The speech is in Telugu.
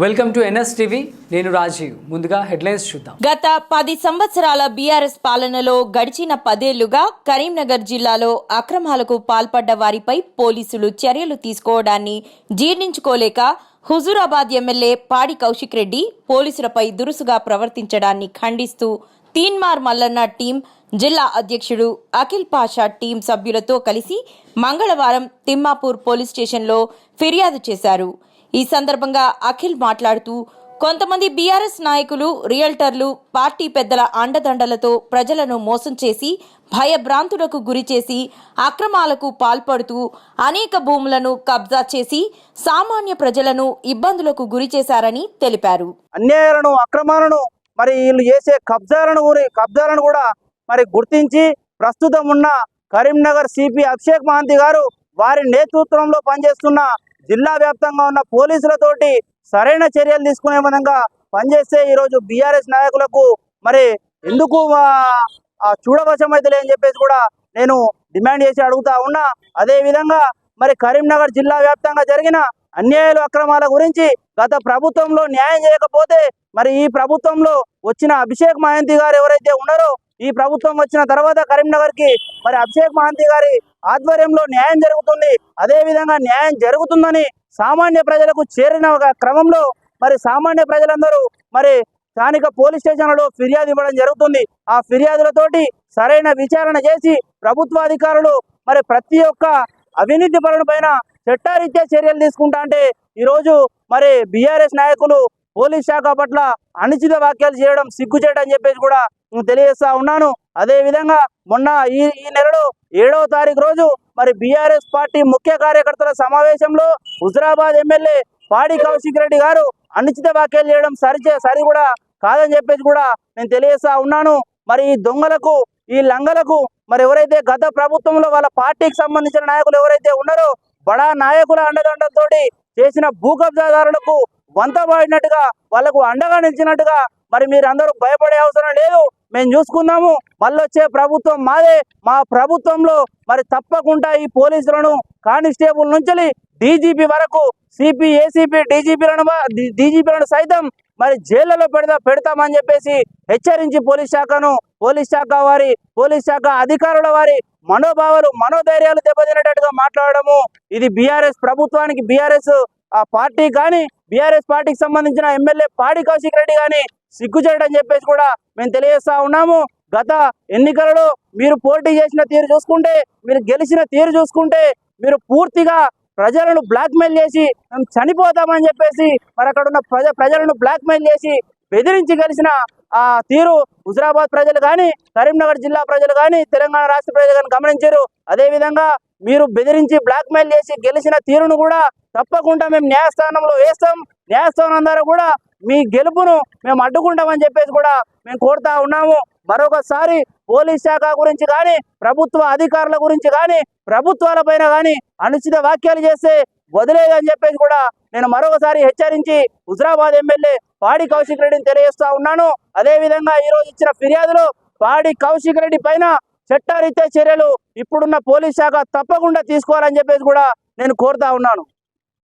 వెల్కమ్ టు ఎన్ఎస్ టీవీ నేను రాజీవ్. ముందుగా హెడ్లైన్స్ చూద్దాం. గత పది సంవత్సరాల బీఆర్ఎస్ పాలనలో గడిచిన పదేళ్ళుగా కరీంనగర్ జిల్లాలో అక్రమాలకు పాల్పడ్డ వారిపై పోలీసులు చర్యలు తీసుకోవడాన్ని జీర్ణించుకోలేక హుజూరాబాద్ ఎమ్మెల్యే పాడి కౌశిక్ రెడ్డి పోలీసులపై దురుసుగా ప్రవర్తించడాన్ని ఖండిస్తూ తీన్మార్ మల్లన్న టీం జిల్లా అధ్యక్షుడు అఖిల్ పాషా టీం సభ్యులతో కలిసి మంగళవారం తిమ్మాపూర్ పోలీస్ స్టేషన్లో ఫిర్యాదు చేశారు. ఈ సందర్భంగా అఖిల్ మాట్లాడుతూ కొంతమంది బీఆర్ఎస్ నాయకులు రియల్టర్లు పార్టీ పెద్దల అండదండలతో ప్రజలను మోసం చేసి భయభ్రాంతులకు గురి చేసి అక్రమాలకు పాల్పడుతూ అనేక భూములను కబ్జా చేసి సామాన్య ప్రజలను ఇబ్బందులకు గురి చేశారని తెలిపారు. అన్యాయాలను అక్రమాలను మరి వీళ్ళు చేసే కబ్జాలను కబ్జాలను కూడా మరి గుర్తించి ప్రస్తుతం ఉన్న కరీంనగర్ సిపి అభిషేక్ మహంతి గారు వారి నేతృత్వంలో పనిచేస్తున్న జిల్లా వ్యాప్తంగా ఉన్న పోలీసులతోటి సరైన చర్యలు తీసుకునే విధంగా పనిచేస్తే ఈరోజు బీఆర్ఎస్ నాయకులకు మరి ఎందుకు చూడవశమైతే అని చెప్పేసి కూడా నేను డిమాండ్ చేసి అడుగుతా ఉన్నా. అదే విధంగా మరి కరీంనగర్ జిల్లా వ్యాప్తంగా జరిగిన అన్యాయాలు అక్రమాల గురించి గత ప్రభుత్వంలో న్యాయం చేయకపోతే మరి ఈ ప్రభుత్వంలో వచ్చిన అభిషేక్ మహంతి గారు ఎవరైతే ఉన్నారో ఈ ప్రభుత్వం వచ్చిన తర్వాత కరీంనగర్కి మరి అభిషేక్ మహంతి గారి ఆధ్వర్యంలో న్యాయం జరుగుతుంది. అదే విధంగా న్యాయం జరుగుతుందని సామాన్య ప్రజలకు చేరిన ఒక క్రమంలో మరి సామాన్య ప్రజలందరూ మరి స్థానిక పోలీస్ స్టేషన్లలో ఫిర్యాదు ఇవ్వడం జరుగుతుంది. ఆ ఫిర్యాదులతోటి సరైన విచారణ చేసి ప్రభుత్వ అధికారులు మరి ప్రతి ఒక్క అవినీతి పరుల పైన చట్టారీత్యా చర్యలు తీసుకుంటా అంటే ఈరోజు మరి బీఆర్ఎస్ నాయకులు పోలీస్ శాఖ పట్ల అనుచిత వ్యాఖ్యలు చేయడం సిగ్గుచేట అని చెప్పేసి కూడా తెలియజేస్తా ఉన్నాను. అదే విధంగా మొన్న ఈ ఈ నెలలో ఏడవ తారీఖు రోజు మరి బీఆర్ఎస్ పార్టీ ముఖ్య కార్యకర్తల సమావేశంలో హుజరాబాద్ ఎమ్మెల్యే పాడి కౌశిక్ రెడ్డి గారు అనుచిత వ్యాఖ్యలు చేయడం సరిచే సరి కూడా కాదని చెప్పేసి కూడా నేను తెలియజేస్తా ఉన్నాను. మరి ఈ దొంగలకు ఈ లంగలకు మరి ఎవరైతే గత ప్రభుత్వంలో వాళ్ళ పార్టీకి సంబంధించిన నాయకులు ఎవరైతే ఉన్నారో బడా నాయకుల అండదండలతో చేసిన భూ కబ్జాదారులకు వంత పాడినట్టుగా వాళ్ళకు అండగా నిలిచినట్టుగా మరి మీరు అందరూ భయపడే అవసరం లేదు. మేము చూసుకుందాము మళ్ళీ వచ్చే ప్రభుత్వం మాదే. మా ప్రభుత్వంలో మరి తప్పకుండా ఈ పోలీసులను కానిస్టేబుల్ నుంచి డీజీపీ వరకు సిపి ఏసీపీ డీజీపీలను డీజీపీలను సైతం మరి జైళ్ళలో పెడతా పెడతామని చెప్పేసి హెచ్చరించి పోలీస్ శాఖను పోలీస్ శాఖ వారి పోలీస్ శాఖ అధికారుల వారి మనోభావాలు మనోధైర్యాలు దెబ్బతినేటట్టుగా మాట్లాడము ఇది బీఆర్ఎస్ ప్రభుత్వానికి బీఆర్ఎస్ ఆ పార్టీ కానీ బీఆర్ఎస్ పార్టీకి సంబంధించిన ఎమ్మెల్యే పాడి కౌశిక్ రెడ్డి కానీ సిగ్గుచేరడం చెప్పేసి కూడా మేము తెలియజేస్తా ఉన్నాము. గత ఎన్నికలలో మీరు పోటీ చేసిన తీరు చూసుకుంటే మీరు గెలిచిన తీరు చూసుకుంటే మీరు పూర్తిగా ప్రజలను బ్లాక్మెయిల్ చేసి మేము చనిపోతామని చెప్పేసి మరి అక్కడ ఉన్న ప్రజ ప్రజలను బ్లాక్మెయిల్ చేసి బెదిరించి గెలిచిన ఆ తీరు హుజరాబాద్ ప్రజలు కానీ కరీంనగర్ జిల్లా ప్రజలు కానీ తెలంగాణ రాష్ట్ర ప్రజలు కానీ గమనించారు. అదే విధంగా మీరు బెదిరించి బ్లాక్మెయిల్ చేసి గెలిచిన తీరును కూడా తప్పకుండా మేము న్యాయస్థానంలో వేస్తాం. న్యాయస్థానం ద్వారా కూడా మీ గెలుపును మేము అడ్డుకుంటామని చెప్పేసి కూడా మేము కోరుతా ఉన్నాము. మరొకసారి పోలీస్ శాఖ గురించి కానీ ప్రభుత్వ అధికారుల గురించి కానీ ప్రభుత్వాల పైన కానీ అనుచిత వ్యాఖ్యలు చేస్తే వదిలేదని చెప్పేసి కూడా నేను మరొకసారి హెచ్చరించి హుజరాబాద్ ఎమ్మెల్యే పాడి కౌశిక్ రెడ్డిని తెలియజేస్తా ఉన్నాను. అదే విధంగా ఈ రోజు ఇచ్చిన ఫిర్యాదులో పాడి కౌశిక్ రెడ్డి పైన చట్టరీత్యా చర్యలు ఇప్పుడున్న పోలీస్ శాఖ తప్పకుండా తీసుకోవాలని చెప్పేసి కూడా నేను కోరుతా ఉన్నాను.